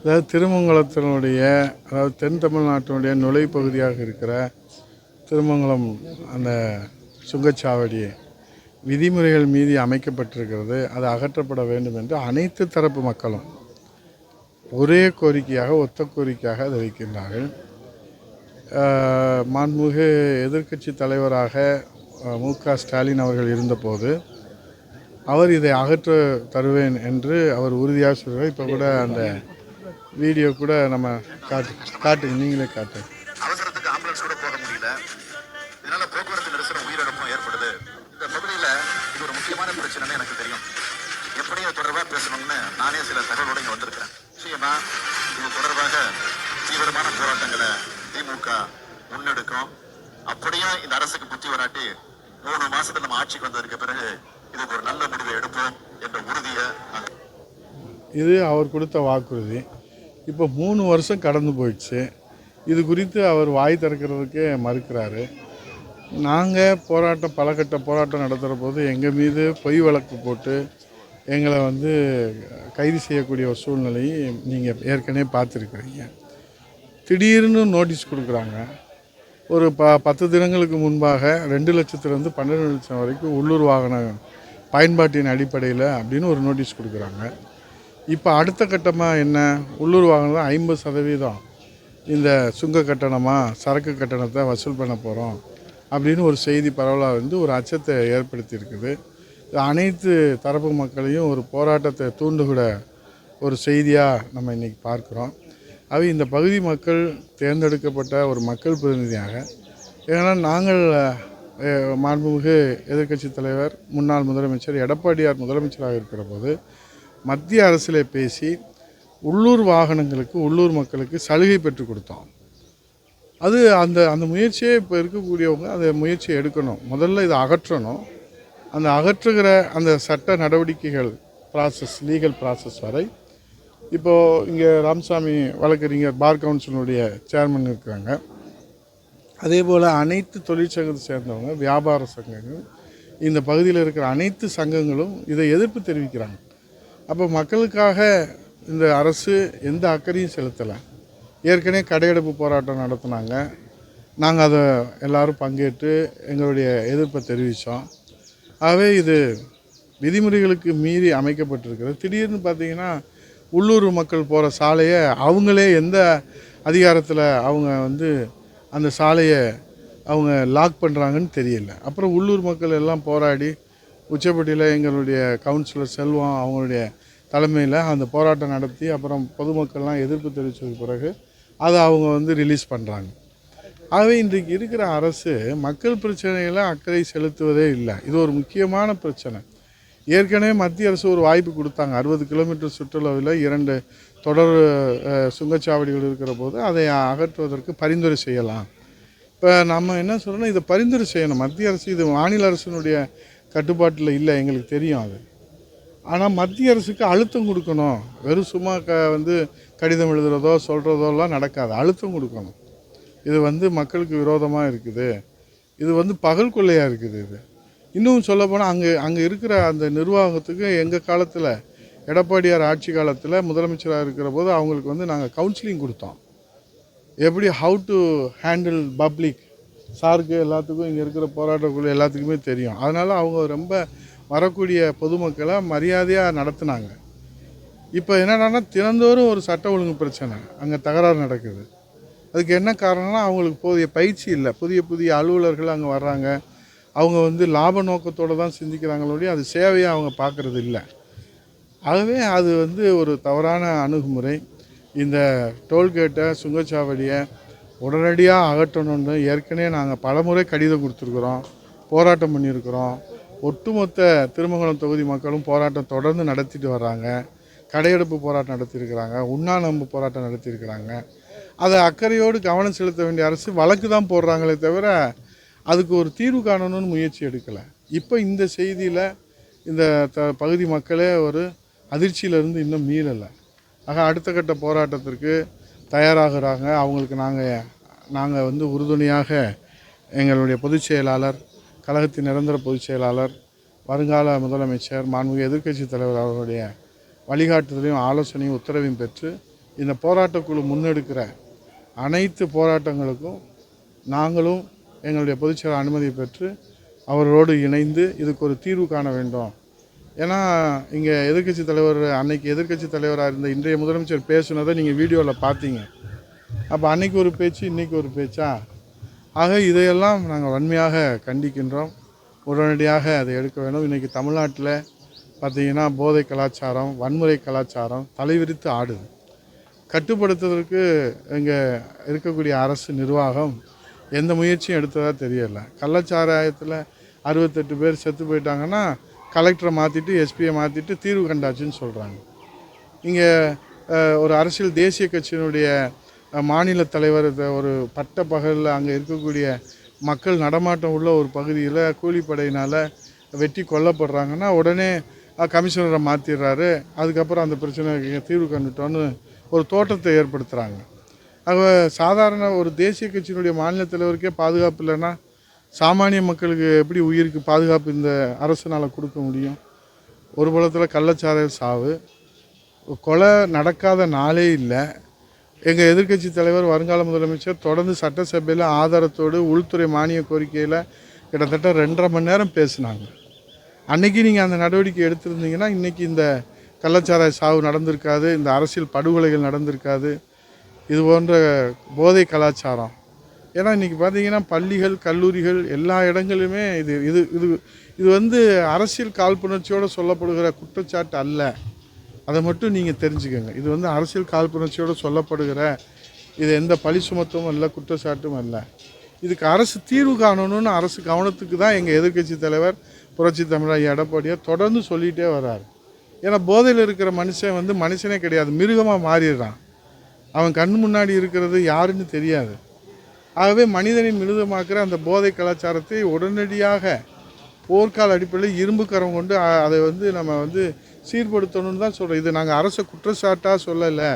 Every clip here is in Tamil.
அதாவது திருமங்கலத்தினுடைய அதாவது தென் தமிழ்நாட்டினுடைய நுழைப்பகுதியாக இருக்கிற திருமங்கலம் அந்த சுங்கச்சாவடி விதிமுறைகள் மீது அமைக்கப்பட்டிருக்கிறது. அது அகற்றப்பட வேண்டும் என்று அனைத்து தரப்பு மக்களும் ஒரே கோரிக்கையாக ஒத்த கோரிக்கையாக அதை வைக்கின்றார்கள். மாண்புமிகு எதிர்க்கட்சி தலைவராக மு க ஸ்டாலின் அவர்கள் இருந்தபோது அவர் இதை அகற்ற தருவேன் என்று அவர் உறுதியாக சொல்கிறார் இப்போ கூட அந்த வீடியோ கூட நம்ம காட்டு காட்டுங்க. நீங்களே காட்டு. அவசரத்துக்கு ஆம்புலன்ஸ் கூட போக முடியல. இதனால போக்குவரத்து நெரிசலும் உயிரிழப்பும் ஏற்படுது. இந்த பகுதியில இது ஒரு முக்கியமான பிரச்சனைன்னு எனக்கு தெரியும். எப்படியும் தொடர்பா பேசணும்னு நானே சில தகவலோட இங்க வந்திருக்கிறேன். நிச்சயமா இது தொடர்பாக தீவிரமான போராட்டங்களை திமுக முன்னெடுக்கும். அப்படியும் இந்த அரசுக்கு புத்தி வராட்டி மூணு மாசத்துல நம்ம ஆட்சிக்கு வந்ததுக்கு பிறகு இதுக்கு ஒரு நல்ல முடிவை எடுப்போம் என்ற உறுதியை இது அவர் கொடுத்த வாக்குறுதி. இப்போ மூணு வருஷம் கடந்து போயிடுச்சு. இது குறித்து அவர் வாய் திறக்கிறதுக்கே மறுக்கிறாரு. நாங்கள் போராட்டம் பல கட்ட போராட்டம் நடத்துகிற போது எங்கள் மீது பொய் வழக்கு போட்டு எங்களை வந்து கைது செய்யக்கூடிய ஒரு சூழ்நிலையை நீங்கள் ஏற்கனவே பார்த்துருக்குறீங்க. திடீர்னு நோட்டீஸ் கொடுக்குறாங்க. ஒரு ப பத்து தினங்களுக்கு முன்பாக ரெண்டு லட்சத்துலேருந்து பன்னெண்டு லட்சம் வரைக்கும் உள்ளூர் வாகன பயன்பாட்டின் அடிப்படையில் அப்படின்னு ஒரு நோட்டீஸ் கொடுக்குறாங்க. இப்போ அடுத்த கட்டமாக என்ன? உள்ளூர் வாகனம் ஐம்பது சதவீதம். இந்த சுங்க கட்டணமாக சரக்கு கட்டணத்தை வசூல் பண்ண போகிறோம் அப்படின்னு ஒரு செய்தி பரவலாக வந்து ஒரு அச்சத்தை ஏற்படுத்தியிருக்குது. அனைத்து தரப்பு மக்களையும் ஒரு போராட்டத்தை தூண்டுகிற ஒரு செய்தியாக நம்ம இன்றைக்கி பார்க்குறோம். அவை இந்த பகுதி மக்கள் தேர்ந்தெடுக்கப்பட்ட ஒரு மக்கள் பிரதிநிதியாக. ஏன்னா நாங்கள் மாண்புமிகு எதிர்க்கட்சி தலைவர் முன்னாள் முதலமைச்சர் எடப்பாடியார் முதலமைச்சராக இருக்கிற போது மத்திய அரசில் பேசி உள்ளூர் வாகனங்களுக்கு உள்ளூர் மக்களுக்கு சலுகை பெற்றுக் கொடுத்தோம். அது அந்த அந்த முயற்சியே இப்போ இருக்கக்கூடியவங்க அந்த முயற்சியை எடுக்கணும். முதல்ல இதை அகற்றணும். அந்த அகற்றுகிற அந்த சட்ட நடவடிக்கைகள் ப்ராசஸ் லீகல் ப்ராசஸ் வரை இப்போது இங்கே ராமசாமி வழக்கறிஞர் பார் கவுன்சிலுடைய சேர்மன் இருக்காங்க. அதே போல் அனைத்து தொழிற்சங்கத்தை சேர்ந்தவங்க வியாபார சங்கங்கள் இந்த பகுதியில் இருக்கிற அனைத்து சங்கங்களும் இதை எதிர்ப்பு தெரிவிக்கிறாங்க. அப்போ மக்களுக்காக இந்த அரசு எந்த அக்கறையும் செலுத்தலை. ஏற்கனவே கடையெடுப்பு போராட்டம் நடத்தினாங்க. நாங்கள் அதை எல்லோரும் பங்கேற்று எங்களுடைய எதிர்ப்பை தெரிவித்தோம் ஆகவே இது விதிமுறைகளுக்கு மீறி அமைக்கப்பட்டிருக்கிறது. திடீர்னு பார்த்திங்கன்னா உள்ளூர் மக்கள் போகிற சாலையை அவங்களே எந்த அதிகாரத்தில் அவங்க வந்து அந்த சாலையை அவங்க லாக் பண்ணுறாங்கன்னு தெரியல. அப்புறம் உள்ளூர் மக்கள் எல்லாம் போராடி உச்சப்பட்டியில் எங்களுடைய கவுன்சிலர் செல்வம் அவங்களுடைய தலைமையில் அந்த போராட்டம் நடத்தி அப்புறம் பொதுமக்கள்லாம் எதிர்ப்பு தெரிவித்ததுக்கு பிறகு அதை அவங்க வந்து ரிலீஸ் பண்ணுறாங்க ஆகவே இன்றைக்கு இருக்கிற அரசு மக்கள் பிரச்சனைகளை அக்கறை செலுத்துவதே இல்லை. இது ஒரு முக்கியமான பிரச்சனை. ஏற்கனவே மத்திய அரசு ஒரு வாய்ப்பு கொடுத்தாங்க. அறுபது கிலோமீட்டர் சுற்றுலாவில் இரண்டு தொடர் சுங்கச்சாவடிகள் இருக்கிற போது அதை அகற்றுவதற்கு பரிந்துரை செய்யலாம். இப்போ நம்ம என்ன சொல்கிறோன்னா இதை பரிந்துரை செய்யணும். மத்திய அரசு இது மாநில அரசினுடைய கட்டுப்பாட்டில் இல்லை எங்களுக்கு தெரியும் அது. ஆனால் மத்திய அரசுக்கு அழுத்தம் கொடுக்கணும். வெறும் சும்மா க வந்து கடிதம் எழுதுறதோ சொல்கிறதோலாம் நடக்காது. அழுத்தம் கொடுக்கணும். இது வந்து மக்களுக்கு விரோதமாக இருக்குது. இது வந்து பகல் கொள்ளையாக இருக்குது இது. இன்னும் சொல்லப்போனால் அங்கே அங்கே இருக்கிற அந்த நிர்வாகத்துக்கு எங்கள் காலத்தில் எடப்பாடியார் ஆட்சி காலத்தில் முதலமைச்சராக இருக்கிற போது அவங்களுக்கு வந்து நாங்கள் கவுன்சிலிங் கொடுத்தோம். எப்படி ஹவு டு ஹேண்டில் பப்ளிக் சாருக்கு எல்லாத்துக்கும் இங்கே இருக்கிற போராட்டக்குழு எல்லாத்துக்குமே தெரியும். அதனால் அவங்க ரொம்ப வரக்கூடிய பொதுமக்களை மரியாதையாக நடத்துனாங்க. இப்போ என்னடான்னா தினந்தோறும் ஒரு சட்ட ஒழுங்கு பிரச்சனை அங்கே தகராறு நடக்குது. அதுக்கு என்ன காரணம்னா அவங்களுக்கு போதிய பயிற்சி இல்லை. புதிய புதிய அலுவலர்கள் அங்கே வர்றாங்க. அவங்க வந்து லாப நோக்கத்தோடு தான் சிந்திக்கிறாங்களோடய அது சேவையாக அவங்க பார்க்குறது இல்லை. ஆகவே அது வந்து ஒரு தவறான அணுகுமுறை. இந்த டோல்கேட்டை சுங்கச்சாவடியை உடனடியாக அகற்றணும்னு ஏற்கனவே நாங்கள் பலமுறை கடிதம் கொடுத்துருக்குறோம். போராட்டம் பண்ணியிருக்கிறோம். ஒட்டுமொத்த திருமங்கலம் தொகுதி மக்களும் போராட்டம் தொடர்ந்து நடத்திட்டு வர்றாங்க. கடையெடுப்பு போராட்டம் நடத்தியிருக்கிறாங்க. உண்ணாநம்பு போராட்டம் நடத்தியிருக்கிறாங்க. அதை அக்கறையோடு கவனம் செலுத்த வேண்டிய அரசு வழக்கு தான் போடுறாங்களே தவிர அதுக்கு ஒரு தீர்வு காணணும்னு முயற்சி எடுக்கலை. இப்போ இந்த செய்தியில் இந்த த பகுதி மக்களே ஒரு அதிர்ச்சியிலேருந்து இன்னும் மீளலை. ஆக அடுத்த கட்ட போராட்டத்திற்கு தயாராகிறாங்க. அவங்களுக்கு நாங்கள் நாங்கள் வந்து உறுதுணையாக எங்களுடைய பொதுச் செயலாளர் கழகத்தின் நிரந்தர பொதுச் செயலாளர் வருங்கால முதலமைச்சர் மாண்புமிகு எதிர்க்கட்சி தலைவர் அவர்களுடைய வழிகாட்டுதலையும் ஆலோசனையும் உத்தரவையும் பெற்று இந்த போராட்டக்குழு முன்னெடுக்கிற அனைத்து போராட்டங்களுக்கும் நாங்களும் எங்களுடைய பொதுச்செயலர் அனுமதி பெற்று அவர்களோடு இணைந்து இதுக்கு ஒரு தீர்வு காண வேண்டும். ஏன்னா இங்கே எதிர்க்கட்சி தலைவர் அன்னைக்கு எதிர்கட்சி தலைவராக இருந்த இன்றைய முதலமைச்சர் பேசுனதை நீங்கள் வீடியோவில் பார்த்தீங்க. அப்போ அன்னைக்கு ஒரு பேச்சு இன்றைக்கி ஒரு பேச்சா? ஆக இதையெல்லாம் நாங்கள் வன்மையாக கண்டிக்கின்றோம். உடனடியாக அதை எடுக்க வேண்டும். இன்றைக்கி தமிழ்நாட்டில் பார்த்திங்கன்னா போதை கலாச்சாரம் வன்முறை கலாச்சாரம் தலைவிரித்து ஆடுது. கட்டுப்படுத்துவதற்கு இங்கே இருக்கக்கூடிய அரசு நிர்வாகம் எந்த முயற்சியும் எடுத்ததாக தெரியலை. கள்ளச்சாராயத்தில் அறுபத்தெட்டு பேர் செத்து போயிட்டாங்கன்னா கலெக்டரை மாற்றிட்டு எஸ்பியை மாற்றிட்டு தீர்வு கண்டாச்சுன்னு சொல்கிறாங்க இங்கே ஒரு அரசியல் தேசிய கட்சியினுடைய மாநில தலைவர் ஒரு பட்ட பகலில் அங்கே இருக்கக்கூடிய மக்கள் நடமாட்டம் உள்ள ஒரு பகுதியில் கூலிப்படையினால் வெட்டி கொல்லப்படுறாங்கன்னா உடனே கமிஷனரை மாற்றிடுறாரு அதுக்கப்புறம் அந்த பிரச்சனைக்கு தீர்வு கண்டுட்டோன்னு ஒரு தோட்டத்தை ஏற்படுத்துகிறாங்க சாதாரண ஒரு தேசிய கட்சியினுடைய மாநில தலைவருக்கே பாதுகாப்பு இல்லைன்னா சாமானிய மக்களுக்கு எப்படி உயிருக்கு பாதுகாப்பு இந்த அரசுனால் கொடுக்க முடியும்? ஒரு புலத்தில் கள்ளச்சாராய சாவு. கொலை நடக்காத நாளே இல்லை. எங்கள் எதிர்க்கட்சி தலைவர் வருங்கால முதலமைச்சர் தொடர்ந்து சட்டசபையில் ஆதாரத்தோடு உள்துறை மானிய கோரிக்கையில் கிட்டத்தட்ட ரெண்டரை மணி நேரம் பேசினாங்க. அன்னைக்கு நீங்கள் அந்த நடவடிக்கை எடுத்திருந்தீங்கன்னா இன்றைக்கி இந்த கள்ளச்சாராய சாவு நடந்திருக்காது இந்த அரசியல் படுகொலைகள் நடந்திருக்காது. இது போன்ற போதை கலாச்சாரம். ஏன்னா இன்றைக்கி பார்த்தீங்கன்னா பள்ளிகள் கல்லூரிகள் எல்லா இடங்களிலுமே இது இது இது இது வந்து அரசியல் காழ்ப்புணர்ச்சியோடு சொல்லப்படுகிற குற்றச்சாட்டு அல்ல. அதை மட்டும் நீங்கள் தெரிஞ்சுக்கோங்க. இது வந்து அரசியல் காழ்ப்புணர்ச்சியோடு சொல்லப்படுகிற இது எந்த பழி சுமத்தும் அல்ல குற்றச்சாட்டும் அல்ல. இதுக்கு அரசு தீர்வு காணணும்னு அரசு கவனத்துக்கு தான் எங்கள் எதிர்க்கட்சி தலைவர் புரட்சி தமிழர் எடப்பாடியார் தொடர்ந்து சொல்லிகிட்டே வர்றார் ஏன்னா போதையில் இருக்கிற மனுஷன் வந்து மனுஷனே கிடையாது. மிருகமாக மாறிடுறான். அவன் கண் முன்னாடி இருக்கிறது யாருன்னு தெரியாது. ஆகவே மனிதனை மிருதமாக்குற அந்த போதை கலாச்சாரத்தை உடனடியாக போர்க்கால அடிப்படையில் இரும்பு கரம் கொண்டு அதை வந்து நம்ம வந்து சீர்படுத்தணும்னு தான் சொல்கிறோம் இது நாங்கள் அரசை குற்றச்சாட்டாக சொல்லலை.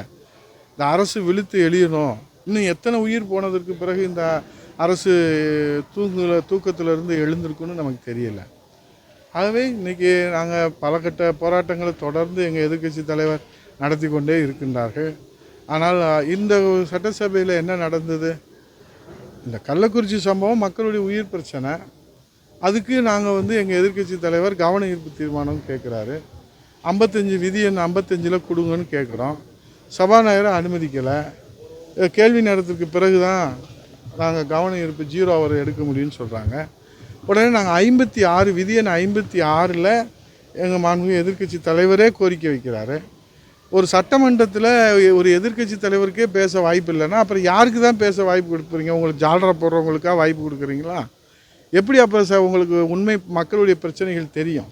இந்த அரசு விழுத்து எழியணும். இன்னும் எத்தனை உயிர் போனதற்கு பிறகு இந்த அரசு தூங்குல தூக்கத்திலிருந்து எழுந்திருக்குன்னு நமக்கு தெரியல. ஆகவே இன்றைக்கி நாங்கள் பல கட்ட போராட்டங்களை தொடர்ந்து எங்கள் எதிர்க்கட்சி தலைவர் நடத்தி கொண்டே இருக்கின்றார்கள். ஆனால் இந்த சட்டசபையில் என்ன நடந்தது? இந்த கள்ளக்குறிச்சி சம்பவம் மக்களுடைய உயிர் பிரச்சனை. அதுக்கு நாங்கள் வந்து எங்கள் எதிர்க்கட்சி தலைவர் கவன ஈர்ப்பு தீர்மானம் கேட்குறாரு. ஐம்பத்தஞ்சு விதி எண் ஐம்பத்தஞ்சில் கொடுங்கன்னு கேட்குறோம். சபாநாயகரை அனுமதிக்கலை. கேள்வி நேரத்துக்கு பிறகு தான் நாங்கள் கவன ஈர்ப்பு ஜீரோ அவர் எடுக்க முடியும்னு சொல்கிறாங்க உடனே நாங்கள் ஐம்பத்தி ஆறு விதி எண் ஐம்பத்தி ஆறில் எங்கள் மாண்பு எதிர்க்கட்சி தலைவரே கோரிக்கை வைக்கிறாரு. ஒரு சட்டமன்றத்தில் ஒரு எதிர்க்கட்சி தலைவருக்கே பேச வாய்ப்பு இல்லைன்னா அப்புறம் யாருக்கு தான் பேச வாய்ப்பு கொடுக்குறீங்க உங்களுக்கு ஜாலரை போடுறவங்களுக்காக வாய்ப்பு கொடுக்குறீங்களா? எப்படி அப்போ சார் உங்களுக்கு உண்மை மக்களுடைய பிரச்சனைகள் தெரியும்?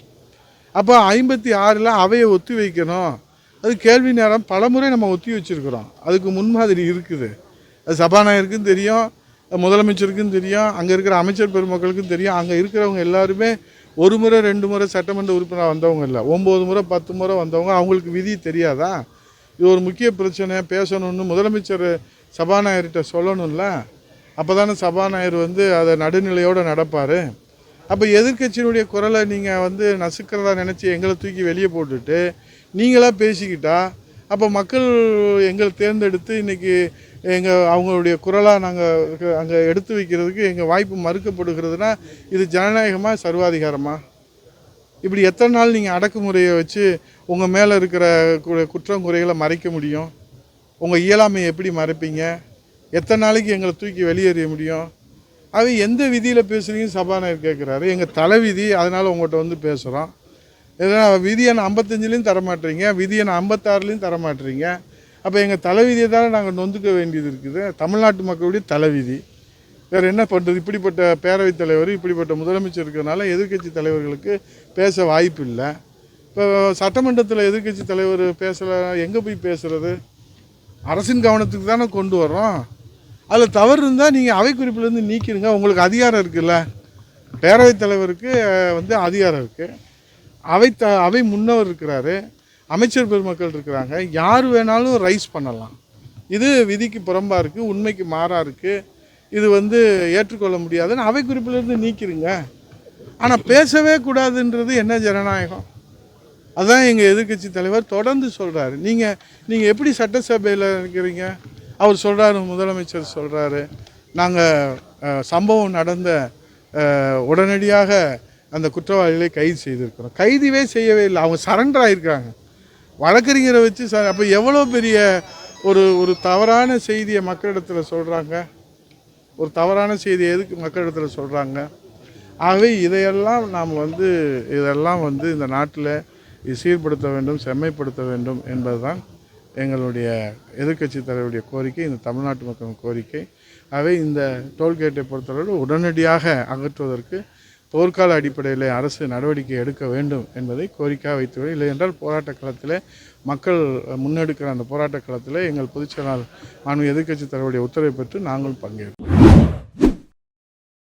அப்போ ஐம்பத்தி ஆறில் அவையை ஒத்தி வைக்கணும். அது கேள்வி நேரம் பலமுறை நம்ம ஒத்தி வச்சுருக்குறோம். அதுக்கு முன்மாதிரி இருக்குது. அது சபாநாயகருக்கும் தெரியும் முதலமைச்சருக்கும் தெரியும் அங்கே இருக்கிற அமைச்சர் பெருமக்களுக்கும் தெரியும் அங்கே இருக்கிறவங்க எல்லாருமே ஒரு முறை ரெண்டு முறை சட்டமன்ற உறுப்பினர் வந்தவங்க இல்லை. ஒம்பது முறை பத்து முறை வந்தவங்க அவங்களுக்கு விதி தெரியாதா? இது ஒரு முக்கிய பிரச்சனை பேசணும்னு முதலமைச்சர் சபாநாயகர்கிட்ட சொல்லணும்ல. அப்போ தானே சபாநாயகர் வந்து அதை நடுநிலையோடு நடப்பார். அப்போ எதிர்க்கட்சியினுடைய குரலை நீங்கள் வந்து நசுக்கிறதா நினச்சி எங்களை தூக்கி வெளியே போட்டுட்டு நீங்களாக பேசிக்கிட்டா அப்போ மக்கள் எங்களை தேர்ந்தெடுத்து இன்றைக்கி எங்கள் அவங்களுடைய குரலாக நாங்கள் அங்கே எடுத்து வைக்கிறதுக்கு எங்கள் வாய்ப்பு மறுக்கப்படுகிறதுனா இது ஜனநாயகமாக சர்வாதிகாரமா? இப்படி எத்தனை நாள் நீங்கள் அடக்குமுறையை வச்சு உங்கள் மேலே இருக்கிற குற்றம் குறைகளை மறைக்க முடியும்? உங்கள் இயலாமையை எப்படி மறைப்பீங்க? எத்தனை நாளைக்கு எங்களை தூக்கி வெளியேறிய முடியும்? அது எந்த விதியில் பேசுகிறீங்கன்னு சபாநாயகர் கேட்குறாரு எங்கள் தலைவிதி அதனால் உங்கள்கிட்ட வந்து பேசுகிறோம் எதனால் விதி எண் ஐம்பத்தஞ்சிலையும் தரமாட்டுறீங்க விதியை நான் ஐம்பத்தாறுலையும் தரமாட்டுறீங்க. அப்போ எங்கள் தலைவிதியை தானே நாங்கள் நொந்துக்க வேண்டியது இருக்குது. தமிழ்நாட்டு மக்களுடைய தலைவிதி. வேறு என்ன பண்ணுறது இப்படிப்பட்ட பேரவைத் தலைவர் இப்படிப்பட்ட முதலமைச்சர் இருக்கிறனால எதிர்கட்சி தலைவர்களுக்கு பேச வாய்ப்பு இல்லை. இப்போ சட்டமன்றத்தில் எதிர்க்கட்சி தலைவர் பேசலை எங்கே போய் பேசுகிறது அரசின் கவனத்துக்கு தானே கொண்டு வர்றோம். அதில் தவறு இருந்தால் நீங்கள் அவை குறிப்பிலேருந்து நீக்கிடுங்க. உங்களுக்கு அதிகாரம் இருக்குல்ல. பேரவைத் தலைவருக்கு வந்து அதிகாரம் இருக்குது அவை த அவை முன்னவர் இருக்கிறாரு. அமைச்சர் பெருமக்கள் இருக்கிறாங்க. யார் வேணாலும் ரைஸ் பண்ணலாம். இது விதிக்கு புறம்பாக இருக்குது உண்மைக்கு மாறாக இருக்குது இது வந்து ஏற்றுக்கொள்ள முடியாதுன்னு அவை குறிப்பிலிருந்து நீக்கிருங்க. ஆனால் பேசவே கூடாதுன்றது என்ன ஜனநாயகம்? அதான் எங்கள் எதிர்க்கட்சி தலைவர் தொடர்ந்து சொல்கிறாரு நீங்கள் நீங்கள் எப்படி சட்டசபையில் இருக்கிறீங்க? அவர் சொல்கிறாரு முதலமைச்சர் சொல்கிறாரு நாங்கள் சம்பவம் நடந்த உடனடியாக அந்த குற்றவாளிகளை கைது செய்திருக்கிறோம். கைதுவே செய்யவே இல்லை. அவங்க சரண்டர் ஆகிருக்காங்க வழக்கறிஞரை வச்சு சார் அப்போ எவ்வளோ பெரிய ஒரு ஒரு தவறான செய்தியை மக்களிடத்தில் சொல்கிறாங்க ஒரு தவறான செய்தியை எதுக்கு மக்களிடத்தில் சொல்கிறாங்க ஆகவே இதையெல்லாம் நாம் வந்து இதெல்லாம் வந்து இந்த நாட்டில் சீர்படுத்த வேண்டும் செம்மைப்படுத்த வேண்டும் என்பதுதான் எங்களுடைய எதிர்க்கட்சி தலைவருடைய கோரிக்கை இந்த தமிழ்நாட்டு மக்களின் கோரிக்கை. ஆகவே இந்த டோல்கேட்டை பொறுத்தளவு உடனடியாக அகற்றுவதற்கு போர்க்கால அடிப்படையில் அரசு நடவடிக்கை எடுக்க வேண்டும் என்பதை கோரிக்கையாக வைத்துள்ளேன் இல்லை என்றால் போராட்ட களத்தில் மக்கள் முன்னெடுக்கிற அந்த போராட்ட களத்தில் எங்கள் பொதுச்செயலாளர் மாண்பு எதிர்க்கட்சி தலைவருடைய உத்தரவை பெற்று நாங்கள் பங்கேற்போம்